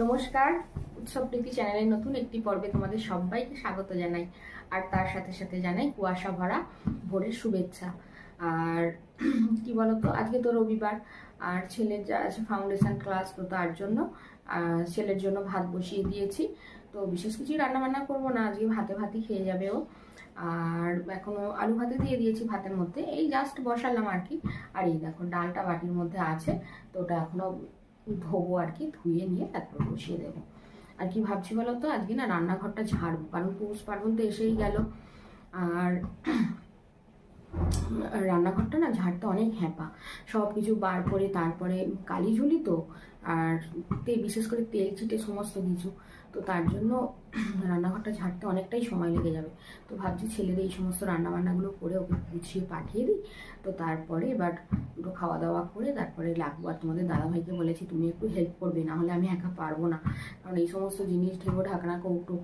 নমস্কার। উৎসব প্রীতি চ্যানেলের নতুন একটি পর্বে তোমাদের সবাইকে স্বাগত জানাই। আর তার সাথে সাথে জানাই কুয়াশা ভরা ভোরের শুভেচ্ছা। আর কি বলতো, আজকে তো রবিবার, আর ছেলের যা আছে ফাউন্ডেশন ক্লাস তো তার জন্য ছেলের জন্য ভাত বসিয়ে দিয়েছি। তো বিশেষ কিছু রান্না বান্না করব না, আজকে ভাতে ভাতই খেয়ে যাবে ও। আর এখনও আলু ভাতে দিয়ে দিয়েছি ভাতের মধ্যে। এই জাস্ট বসালাম আর কি। আর এই দেখো, ডালটা বাটির মধ্যে আছে, তো ওটা এখনও ধোবো আর কি, ধুয়ে নিয়ে তারপর বসিয়ে দেবো। আর কি ভাবছি বলো তো, আজকে না রান্নাঘরটা ঝাড়বো, কারণ পৌষ পার্বণ তো এসেই গেল। আর রান্নাঘরটা না ঝাড়তে অনেক হ্যাপা। সব কিছু বার করে তারপরে কালি ঝুলি তো, আর তে বিশেষ করে তেল ছিটে সমস্ত কিছু। তো তার জন্য রান্নাঘরটা ঝাড়তে অনেকটাই সময় লেগে যাবে। তো ভাবছি ছেলের এই সমস্ত রান্নাবান্নাগুলো করে ওকে গুছিয়ে পাঠিয়ে দিই। তো তারপরে এবার দুটো খাওয়া দাওয়া করে তারপরে লাগবো। আর তোমাদের দাদাভাইকে বলেছি, তুমি একটু হেল্প করবে, না হলে আমি একা পারব না। কারণ এই সমস্ত জিনিস, ঢেবো, ঢাকনা, কৌটো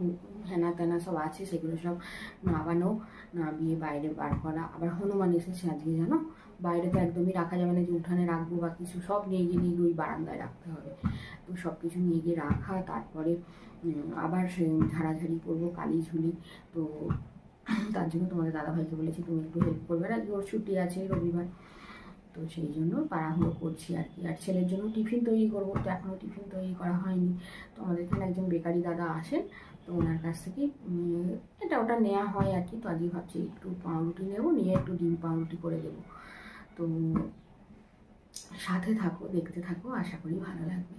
হেনা তেনা সব আছে, সেগুলো সব নাবানো নামিয়ে বাইরে বার করা। আবার হনুমান এসেছে আজকে, জানো? বাইরে তো একদমই রাখা যাবে না যে উঠানে রাখব বা কিছু, সব নিয়ে গিয়ে নিয়ে গিয়ে ওই বারান্দায় রাখতে হবে। তো সব কিছু নিয়ে গিয়ে রাখা, তারপরে আবার ঝাড়াঝাড়ি করব, কালি ঝুলি। তো তার জন্য তোমাদের দাদাভাইকে বলেছি, তুমি একটু হেল্প করবে আর ওর ছুটি আছে রবিবার। তো সেই জন্য তাড়াহুড়ো করছি আর কি। আর ছেলের জন্য টিফিন তৈরি করব, তো এখনও টিফিন তৈরি করা হয়নি। তো আমাদের এখানে একজন বেকারি দাদা আসেন, তো ওনার কাছ থেকে এটা ওটা নেওয়া হয় আর কি। তো আজকে ভাবছি একটু পাউরুটি নেব, নিয়ে একটু ডিম পাউরুটি করে দেবো। তো সাথে থাকো, দেখতে থাকো, আশা করি ভালো লাগবে।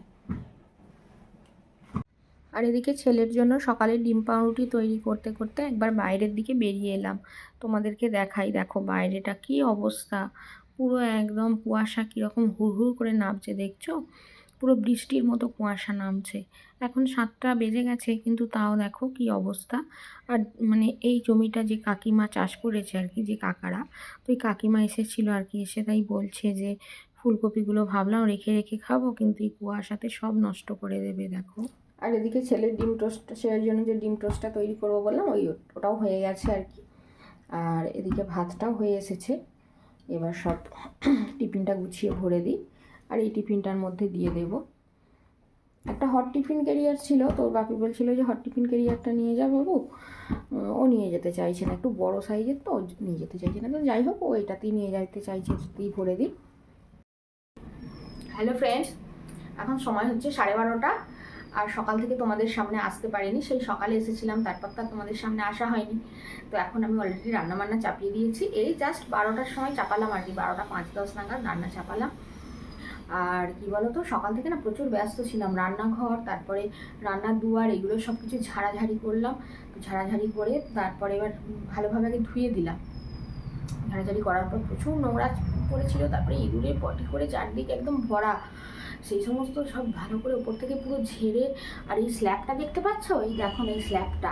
আর এদিকে ছেলের জন্য সকালে ডিম পাউরুটি তৈরি করতে করতে একবার বাইরের দিকে বেরিয়ে এলাম। তোমাদেরকে দেখাই, দেখো বাইরেটা কি অবস্থা। পুরো একদম কুয়াশা কীরকম হুড় হুড় করে নামছে, দেখছ? পুরো বৃষ্টির মতো কুয়াশা নামছে। এখন সাতটা বেজে গেছে, কিন্তু তাও দেখো কি অবস্থা। আর মানে এই জমিটা যে কাকিমা চাষ করেছে আর কি, যে কাকারা, তো ওই কাকিমা এসেছিল আর কি, এসে তাই বলছে যে ফুলকপিগুলো ভাবলাম রেখে রেখে খাব, কিন্তু এই কুয়াশাতে সব নষ্ট করে দেবে, দেখো। আর এদিকে ছেলের ডিম টোস্ট, ছেলের জন্য যে ডিম টোস্টটা তৈরি করব বললাম, ওই ওটাও হয়ে গেছে আর কি। আর এদিকে ভাতটাও হয়ে এসেছে। এবার সব টিফিনটা গুছিয়ে ভরে দিই। আর এই টিফিনটার মধ্যে দিয়ে দেব। একটা হট টিফিন ক্যারিয়ার ছিল তো বাপি বলছিল যে হট টিফিন ক্যারিয়ারটা নিয়ে যা বাবু। ও নিয়ে যেতে চাইছে না, একটু বড় সাইজের তো নিয়ে যেতে চাইছে না। তো যাই হোক, ও এটাতেই নিয়ে যেতে চাইছে এটাতেই ভরে দিই। হ্যালো ফ্রেন্ডস এখন সময় হচ্ছে সাড়ে বারোটা, আর সকাল থেকে তোমাদের সামনে আসতে পারিনি। সেই সকালে এসেছিলাম, তারপর তো তোমাদের সামনে আসা হয়নি। তো এখন আমি অলরেডি রান্নাবান্না চাপিয়ে দিয়েছি। এই জাস্ট বারোটার সময় চাপালাম আর কি, বারোটা পাঁচ দশ নাগাদ রান্না চাপালাম। আর কি বলতো, সকাল থেকে না প্রচুর ব্যস্ত ছিলাম। রান্নাঘর, তারপরে রান্নার দুয়ার, এগুলো সব কিছু ঝাড়াঝাড়ি করলাম। ঝাড়াঝাড়ি করে তারপরে এবার ভালোভাবে আগে ধুয়ে দিলাম। ঝাড়াঝাড়ি করার পর প্রচুর নোংরা পড়েছিল, তারপরে ইঁদুরে পটি করে চারদিকে একদম ভরা। সেই সমস্ত সব ভালো করে ওপর থেকে পুরো ঝেড়ে, আর এই স্ল্যাবটা দেখতে পাচ্ছ? এই দেখো এই স্ল্যাবটা।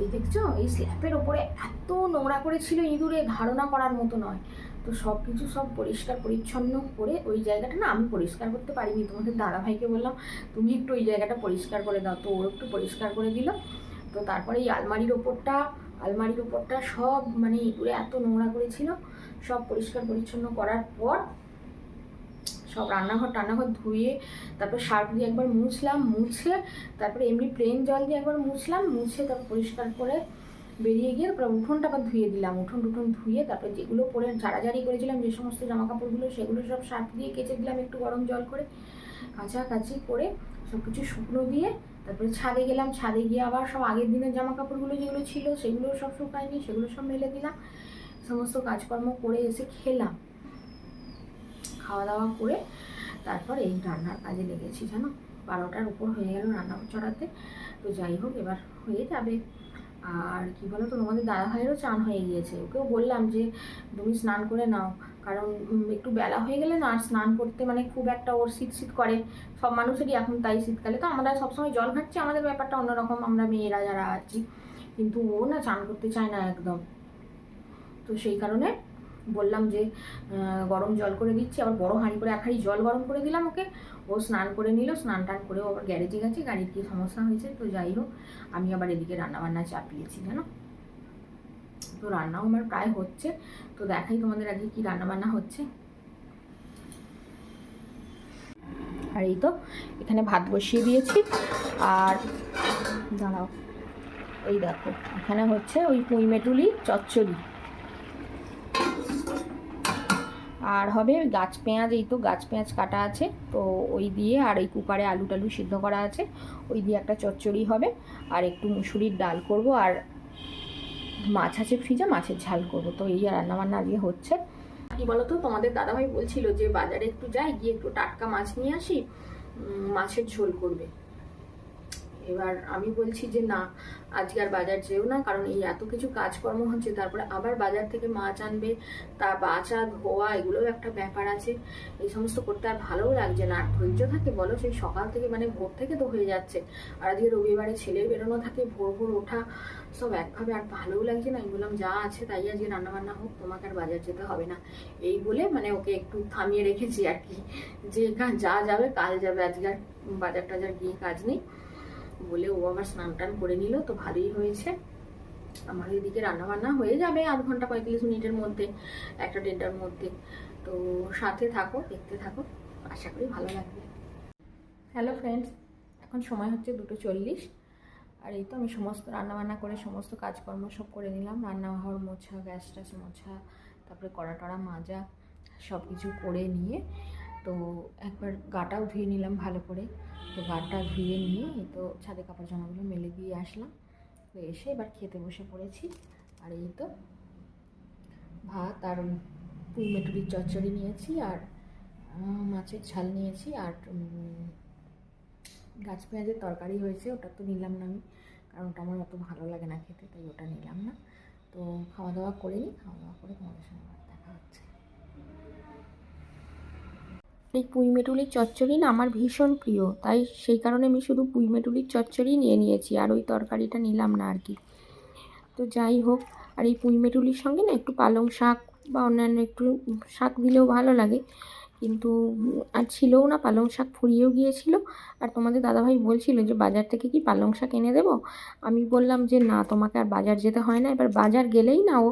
এই দেখছ? এই স্ল্যাবের ওপরে এত নোংরা করেছিল ইঁদুরে ধারণা করার মতো নয়। তো সব কিছু সব পরিষ্কার পরিচ্ছন্ন করে ওই জায়গাটা না আমি পরিষ্কার করতে পারিনি। তোমাদের দাদাভাইকে বললাম, তুমি একটু ওই জায়গাটা পরিষ্কার করে দাও। তো ও একটু পরিষ্কার করে দিল তো তারপরে এই আলমারির ওপরটা আলমারির ওপরটা সব মানে ইঁদুরে এত নোংরা করেছিল। সব পরিষ্কার পরিচ্ছন্ন করার পর সব রান্নাঘর টান্নাঘর ধুয়ে তারপর সার্ফ দিয়ে একবার মুছলাম। মুছে তারপরে এমনি প্লেন জল দিয়ে একবার মুছলাম। মুছে তারপর পরিষ্কার করে বেরিয়ে গিয়ে তারপর উঠোনটা আবার ধুয়ে দিলাম। উঠোন টুঠোন ধুয়ে তারপরে যেগুলো পরে ঝাড়াঝাড়ি করেছিলাম, যে সমস্ত জামা কাপড়গুলো সেগুলো সব সার্ফ দিয়ে কেচে দিলাম একটু গরম জল করে। কাচাকাচি করে সব কিছু শুকনো দিয়ে তারপরে ছাদে গেলাম। ছাদে গিয়ে আবার সব আগের দিনের জামা কাপড়গুলো যেগুলো ছিল সেগুলো সব শুকায়নি, সেগুলো সব মেলে দিলাম। সমস্ত কাজকর্ম করে এসে খেলাম। খাওয়া দাওয়া করে তারপর এই রান্নার কাজে লেগেছি, জানো? বারোটার উপর হয়ে গেল রান্না চড়াতে তো যাই হোক, এবার হয়ে যাবে। আর কি বলো তো তোমাদের দাদা ভাইয়েরও চান হয়ে গিয়েছে। ওকেও বললাম যে, তুমি স্নান করে নাও। কারণ একটু বেলা হয়ে গেলে না আর স্নান করতে মানে খুব একটা ওর শীত শীত করে। সব মানুষেরই এখন তাই শীতকালে। তো আমরা সবসময় জল ঘাটছি আমাদের ব্যাপারটা অন্যরকম, আমরা মেয়েরা যারা আছি। কিন্তু ও না চান করতে চায় না একদম। তো সেই কারণে বললাম যে গরম জল করে দিচ্ছি, আবার বড় হাঁড়ি করে এক হাঁড়ি জল গরম করে দিলাম ওকে। ও স্নান করে নিল, স্নান টান করেও আবার গ্যারেজে গেছে, গাড়ির কি সমস্যা হয়েছে? তো যাই হোক, আমি আবার এদিকে রান্নাবান্না চাপিয়েছি, জানো? তো রান্নাও আমার প্রায় হচ্ছে, তো দেখাই তোমাদের আগে কি রান্নাবান্না হচ্ছে। আর এই তো, এখানে ভাত বসিয়ে দিয়েছি, আর দাঁড়াও, এই দেখো, এখানে হচ্ছে ওই পুঁই মেটুলি, চচ্চড়ি। আর হবে গাছ পেঁয়াজ, এই তো গাছ পেঁয়াজ কাটা আছে। তো ওই দিয়ে আর এই কুকারে আলু টালু সিদ্ধ করা আছে। ওই দিয়ে একটা চচ্চড়ি হবে। আর একটু মুসুরির ডাল করব। আর মাছ আছে ফ্রিজে, মাছের ঝাল করব। তো এই রান্নাবান্না আজকে হচ্ছে। কি বলতো, তোমাদের দাদাভাই বলছিল যে বাজারে একটু যাই, গিয়ে একটু টাটকা মাছ নিয়ে আসি। মাছের ঝোল করবে। এবার আমি বলছি যে না, আজকে আর বাজার যেও না, কারণ এই এত কিছু কাজকর্ম হচ্ছে, তারপরে আবার বাজার থেকে মাছ আনবে, তা বাঁচা ধোয়া, এগুলোও একটা ব্যাপার আছে। এই সমস্ত করতে আর ভালোও লাগছে না। আর ধৈর্য থাকে, বলো, সেই সকাল থেকে মানে ভোর থেকে তো হয়ে যাচ্ছে। আর আজকে রবিবারে ছেলে বেরোনো থাকে, ভোর ভোর ওঠা, সব একভাবে আর ভালোও লাগছে না। আমি বললাম, যা আছে তাই আজকে রান্নাবান্না হোক, তোমাকে আর বাজার যেতে হবে না। এই বলে মানে ওকে একটু থামিয়ে রেখেছি আর কি। যে যা যাবে, কাল যাবে। আজকে আর বাজার টাজার গিয়ে কাজ নেই। বলে ও আবার স্নান টান করে নিল, তো ভালোই হয়েছে। আমার এদিকে রান্না বান্না হয়ে যাবে আধ ঘণ্টা পঁয়তাল্লিশ মিনিটের মধ্যে, একটা দেড়টার মধ্যে। তো সাথে থাকো, দেখতে থাকো, আশা করি ভালো লাগবে। হ্যালো ফ্রেন্ডস, এখন সময় হচ্ছে দুটো চল্লিশ। আর এই তো আমি সমস্ত রান্নাবান্না করে, সমস্ত কাজকর্ম সব করে নিলাম। রান্নাঘর মোছা, গ্যাস ট্যাস মোছা, তারপরে কড়া টড়া মাজা সব কিছু করে নিয়ে তো একবার গাটাও ধুয়ে নিলাম ভালো করে। তো গাটা ধুয়ে নিয়ে তো ছাদে কাপড় জামাগুলো মেলে দিয়ে আসলাম। তো এসে এবার খেতে বসে পড়েছি। আর এই তো ভাত আর মেটুরির চচ্চড়ি নিয়েছি আর মাছের ঝাল নিয়েছি আর গাছ পেঁয়াজের তরকারি হয়েছে, ওটা তো নিলাম না আমি, কারণ ওটা আমার অত ভালো লাগে না খেতে, তাই ওটা নিলাম না। তো খাওয়া দাওয়া করে নিই, খাওয়া দাওয়া করে তোমাদের সঙ্গে আবার দেখা হচ্ছে এই পুঁই মেটুলির চচ্চড়ি না? আমার ভীষণ প্রিয়। তাই সেই কারণে আমি শুধু পুঁই মেটুলির চচ্চড়ি নিয়ে নিয়েছি, আর ওই তরকারিটা নিলাম না আর কি তো যাই হোক, আর এই পুঁই মেটুলির সঙ্গে না একটু পালং শাক বা অন্যান্য একটু শাক দিলেও ভালো লাগে। কিন্তু আর ছিলও না, পালং শাক ফুরিয়েও গিয়েছিল। আর তোমাদের দাদাভাই বলছিল যে, বাজার থেকে কি পালং শাক এনে দেবো? আমি বললাম যে, না, তোমাকে আর বাজার যেতে হয় না। এবার বাজার গেলেই না ও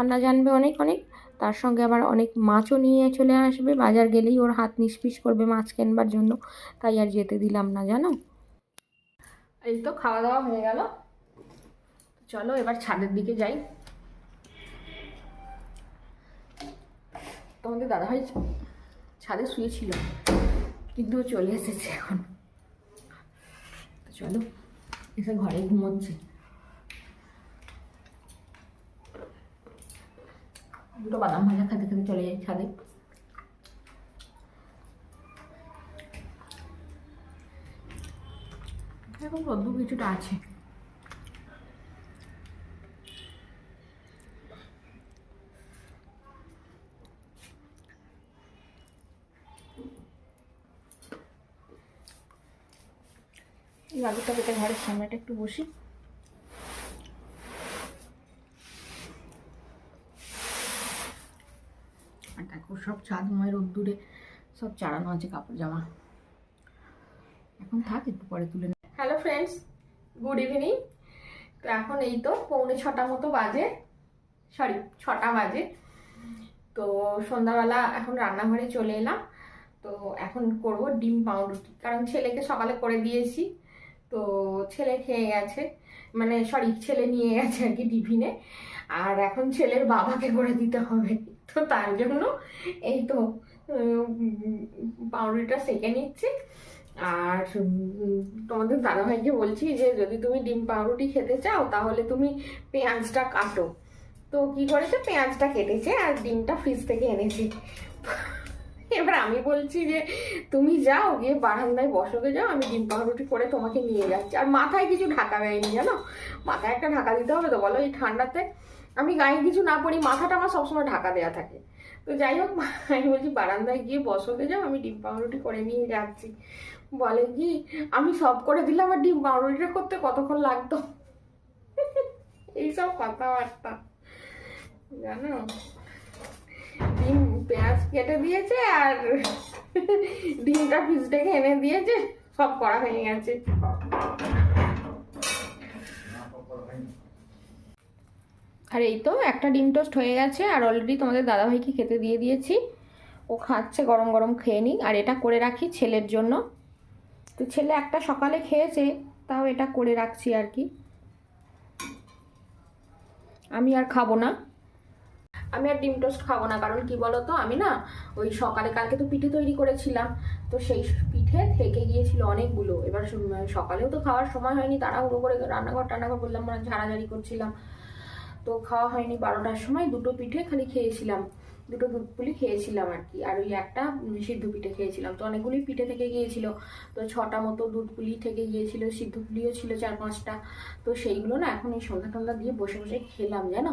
আন্না জানবে অনেক অনেক তার সঙ্গে আবার অনেক মাছও নিয়ে চলে আসবে। বাজার গেলেই ওর হাত নিষ্পিস করবে মাছ কেনবার জন্য। তাই আর যেতে দিলাম না, জানো? এই তো খাওয়া দাওয়া হয়ে গেল। চলো এবার ছাদের দিকে যাই। তোমাদের দাদাভাই ছাদে শুয়েছিল, কিন্তু চলে এসেছে এখন। চলো, এসে ঘরে ঘুমোচ্ছে। দুটো বাদাম ভাজা খেতে খেতে চলে যাই ছাদে। এখন রোদ্দুর কিছুটা আছে। এই আলুটা কেটে ঘরের সামনেটা একটু বসি আর দেখো সব চাঁদময় রোদ্দুরে সব চারানো আছে কাপড় জামা। এখন থাক একটু পরে তুলে হ্যালো ফ্রেন্ডস গুড ইভিনিং তো এখন এই তো পৌনে ছটা মতো বাজে। সরি ছটা বাজে। তো সন্ধ্যাবেলা এখন রান্নাঘরে চলে এলাম। তো এখন করব ডিম পাউরুটি। কারণ ছেলেকে সকালে করে দিয়েছি। তো ছেলে খেয়ে গেছে। মানে সরি ছেলে নিয়ে গেছে আর কি টিফিনে। আর এখন ছেলের বাবাকে করে দিতে হবে। তো তার জন্য এই তো পাউরুটিটা সেঁকে নিচ্ছি। আর তোমাদের দাদাভাইকে বলছি যে, যদি তুমি ডিম পাউরুটি খেতে চাও, তাহলে তুমি পেঁয়াজটা কাটো। তো কি করেছে? পেঁয়াজটা কেটেছে আর ডিমটা ফ্রিজ থেকে এনেছে। এবার আমি বলছি যে, তুমি যাও, গিয়ে বারান্দায় বসকে যাও, আমি ডিম পাউরুটি করে তোমাকে নিয়ে যাচ্ছি। আর মাথায় কিছু ঢাকা দেয়নি, জানো? মাথায় একটা ঢাকা দিতে হবে তো, বলো এই ঠান্ডাতে আমি গায়ে কিছু না পরি মাথাটা আমার সবসময় ঢাকা দেওয়া থাকে। তো যাই হোক, আমি বলছি, বারান্দায় গিয়ে বসতে যাও, আমি ডিম পাউরুটি করে নিয়ে যাচ্ছি। বলে কি, আমি সব করে দিলাম, আর ডিম পাউরুটিটা করতে কতক্ষণ লাগতো? এইসব কথাবার্তা। জানো? ডিম পেঁয়াজ কেটে দিয়েছে, আর ডিমটা ফ্রিজ থেকে এনে দিয়েছে, সব করা হয়ে গেছে। আর এই তো একটা ডিম টোস্ট হয়ে গেছে, আর অলরেডি তোমাদের দাদাভাইকে খেতে দিয়ে দিয়েছি। ও খাচ্ছে, গরম গরম খেয়ে নিই আর এটা করে রাখি ছেলের জন্য। তো ছেলে একটা সকালে খেয়েছে, তাও এটা করে রাখছি আর কি। আমি আর খাব না। আমি আর ডিম টোস্ট খাব না, কারণ কি বলো তো আমি না ওই সকালে কালকে তো পিঠে তৈরি করেছিলাম, তো সেই পিঠে থেকে গিয়েছিল অনেকগুলো। এবার সকালেও তো খাওয়ার সময় হয়নি, তাড়াহুড়ো করে রান্নাঘর টান্নাঘর করলাম মানে ঝাড়াঝাড়ি করছিলাম। তো খাওয়া হয়নি বারোটার সময়, দুটো পিঠে খালি খেয়েছিলাম। দুটো পুলি খেয়েছিলাম আর কি। আর ওই একটা সিদ্ধ পিঠে খেয়েছিলাম। তো অনেকগুলি পিঠে থেকে গিয়েছিল। তো ছটা মতো দুধ পুলি থেকে গিয়েছিল, সিদ্ধ পুলিও ছিল চার পাঁচটা। তো সেইগুলো না এখন এই সন্ধ্যা টন্ধা দিয়ে বসে বসে খেলাম, জানো?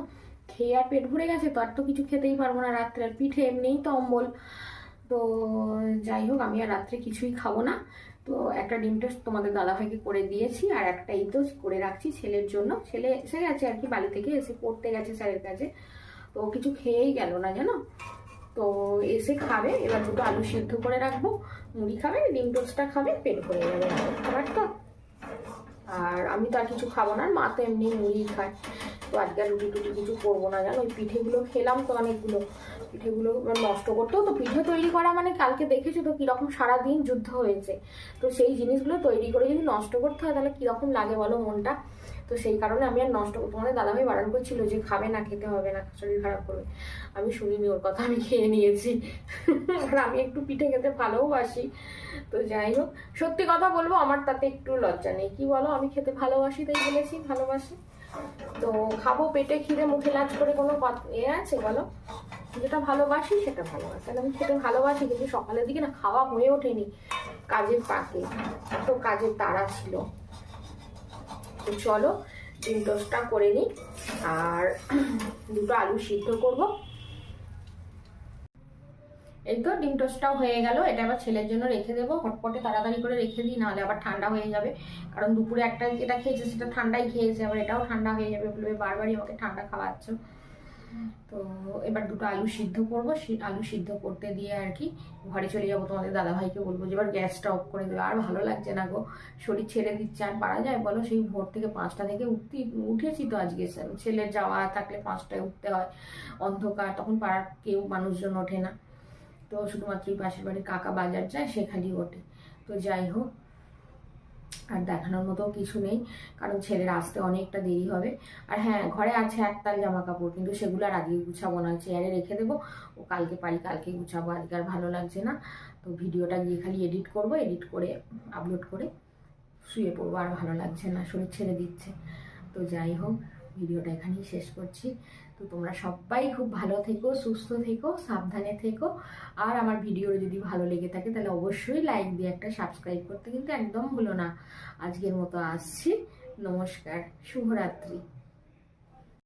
খেয়ে আর পেট ভরে গেছে, তো আর তো কিছু খেতেই পারব না রাত্রে আর পিঠে, এমনিই তো অম্বল। তো যাই হোক, আমি আর রাত্রে কিছুই খাব না। তো একটা ডিম টোস্ট তোমাদের দাদাভাইকে করে দিয়েছি আর একটা এই করে রাখছি ছেলের জন্য। ছেলে এসে গেছে আর কি বাড়ি থেকে, এসে পড়তে গেছে স্যারের কাছে। তো কিছু খেয়েই গেল না জানো? তো এসে খাবে, এবার দুটো আলু সিদ্ধ করে রাখব। মুড়ি খাবে, ডিম টোস্টটা খাবে, পেট করে যাবে। খাবার তো আর আমি তো আর কিছু খাব না মা তো এমনি মুড়ি খায়। তো আজকে রুটি টুটি কিছু করব না, জানো? ওই পিঠেগুলো খেলাম তো অনেকগুলো। পিঠেগুলো নষ্ট করতেও তো পিঠে তৈরি করা মানে কালকে দেখেছ তো কীরকম সারাদিন যুদ্ধ হয়েছে। তো সেই জিনিসগুলো তৈরি করে যদি নষ্ট করতে হয় তাহলে কীরকম লাগে বলো মনটা? তো সেই কারণে আমি আর নষ্ট তোমাদের দাদাভাই বারণ করছিল যে খাবে না, খেতে হবে না, শরীর খারাপ করবে। আমি শুনিনি ওর কথা, আমি খেয়ে নিয়েছি। আর আমি একটু পিঠে খেতে ভালোবাসি। তো যাই হোক, সত্যি কথা বলব, আমার তাতে একটু লজ্জা নেই। কি বলো, আমি খেতে ভালোবাসি তাই বলেছি, ভালোবাসি। তো খাব পেটে, খিদে, মুখে লাজ করে কোনো এ আছে বলো? যেটা ভালোবাসি সেটা ভালোবাসি। আর আমি খেতে ভালোবাসি, কিন্তু সকালের দিকে না খাওয়া হয়ে ওঠেনি। কাজের পাকে এত কাজের তাড়া ছিল। তো চলো, ডিম টোস্টটা করে নিই। আর দুটো আলু সিদ্ধ করব। এই তো ডিম টোস্টটাও হয়ে গেল, এটা আবার ছেলের জন্য রেখে দেবো। হটপটে তাড়াতাড়ি করে রেখে দিই, নাহলে আবার ঠান্ডা হয়ে যাবে। কারণ দুপুরে একটা যেটা খেয়েছে, সেটা ঠান্ডাই খেয়েছে, আবার এটাও ঠান্ডা হয়ে যাবে বলবে, বারবারই আমাকে ঠান্ডা খাওয়াচ্ছ। তো এবার দুটো আলু সিদ্ধ করব আলু সিদ্ধ করতে দিয়ে আর কি ঘরে চলে যাব, তোমাদের দাদাভাইকে বলব যে এবার গ্যাসটা অফ করে দেবে আর ভালো লাগছে না গো, শরীর ছেড়ে দিচ্ছে। আর পারা যায় বলো, সেই ভোর থেকে পাঁচটা থেকে উঠতে, উঠেছি তো আজকে। ছেলের যাওয়া থাকলে পাঁচটায় উঠতে হয়, অন্ধকার, তখন পাড়ার কেউ মানুষজন ওঠে না। তো শুধুমাত্র পাশের বাড়ির কাকা বাজার যায়, সেখানেই ওঠে। তো যাই হোক দেখানোর মতো কিছু নেই, কারণ ছেলের আসতে অনেকটা দেরি হবে। আর হ্যাঁ ঘরে আছে একতাল জামা কাপড় কিন্তু সেগুলো আর আজকে গুছাবো না চেয়ারে রেখে দেবো। ও কালকে পারি কালকে গুছাবো, আজকে আর ভালো লাগছে না। তো ভিডিওটা গিয়ে খালি এডিট করব, এডিট করে আপলোড করে শুয়ে পড়ব, আর ভালো লাগছে না, শরীর ছেড়ে দিচ্ছে। তো যাই হোক, ভিডিওটা এখানেই শেষ করছি। তো তোমরা সবাই খুব ভালো থেকো, সুস্থ থেকো, সাবধানে থেকো। আর আমার ভিডিও যদি ভালো লেগে থাকে, তাহলে অবশ্যই লাইক দিয়ে একটা সাবস্ক্রাইব করতে কিন্তু একদম ভুলো না। আজকের মতো আসছি। নমস্কার, শুভরাত্রি।